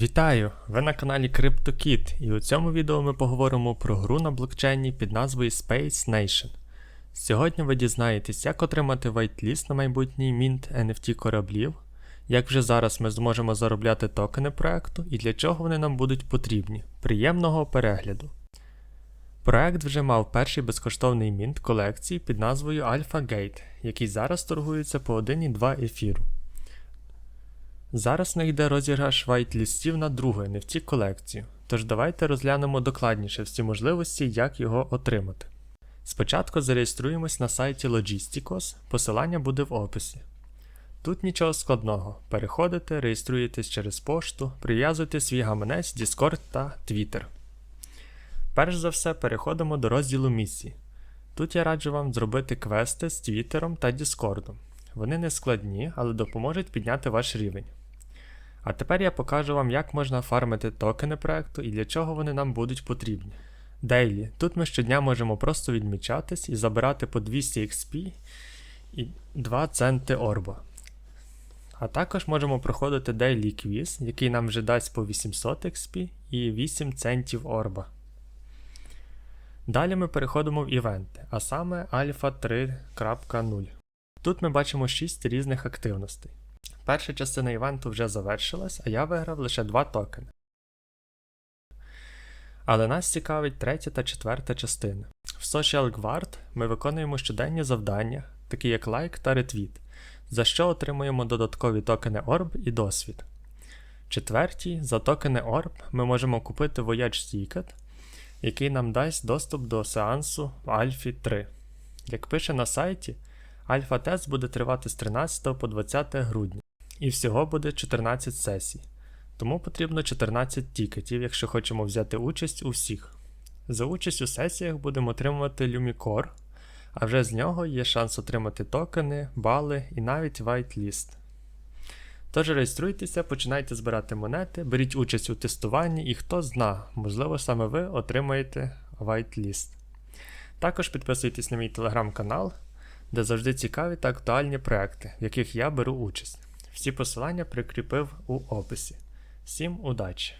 Вітаю! Ви на каналі CryptoKit, і у цьому відео ми поговоримо про гру на блокчейні під назвою Space Nation. Сьогодні ви дізнаєтесь, як отримати вайтліст на майбутній мінт NFT кораблів, як вже зараз ми зможемо заробляти токени проекту і для чого вони нам будуть потрібні. Приємного перегляду! Проект вже мав перший безкоштовний мінт колекції під назвою Alpha Gate, який зараз торгується по 1,2 ефіру. Зараз не йде розіграш вайт-лістів на другу NFT колекцію, тож давайте розглянемо докладніше всі можливості, як його отримати. Спочатку зареєструємось на сайті Logisticos, посилання буде в описі. Тут нічого складного. Переходите, реєструєтесь через пошту, прив'язуйте свій гаманець Discord та Twitter. Перш за все, переходимо до розділу місії. Тут я раджу вам зробити квести з Твіттером та Діскордом. Вони не складні, але допоможуть підняти ваш рівень. А тепер я покажу вам, як можна фармити токени проекту і для чого вони нам будуть потрібні. Дейлі. Тут ми щодня можемо просто відмічатись і забирати по 200 XP і 2 центи орба. А також можемо проходити Daily Quiz, який нам вже дасть по 800 XP і 8 центів орба. Далі ми переходимо в івенти, а саме Alpha 3.0. Тут ми бачимо 6 різних активностей. Перша частина івенту вже завершилась, а я виграв лише 2 токени. Але нас цікавить третя та четверта частина. В Social Guard ми виконуємо щоденні завдання, такі як лайк та ретвіт, за що отримуємо додаткові токени Orb і досвід. Четвертій, за токени Orb ми можемо купити Voyage Ticket, який нам дасть доступ до сеансу в Альфі 3. Як пише на сайті, альфа-тест буде тривати з 13 по 20 грудня, і всього буде 14 сесій. Тому потрібно 14 тікетів, якщо хочемо взяти участь у всіх. За участь у сесіях будемо отримувати Lumicore, а вже з нього є шанс отримати токени, бали і навіть whitelist. Тож реєструйтеся, починайте збирати монети, беріть участь у тестуванні і хто зна, можливо, саме ви отримаєте whitelist. Також підписуйтесь на мій телеграм-канал, де завжди цікаві та актуальні проекти, в яких я беру участь. Всі посилання прикріпив у описі. Всім удачі!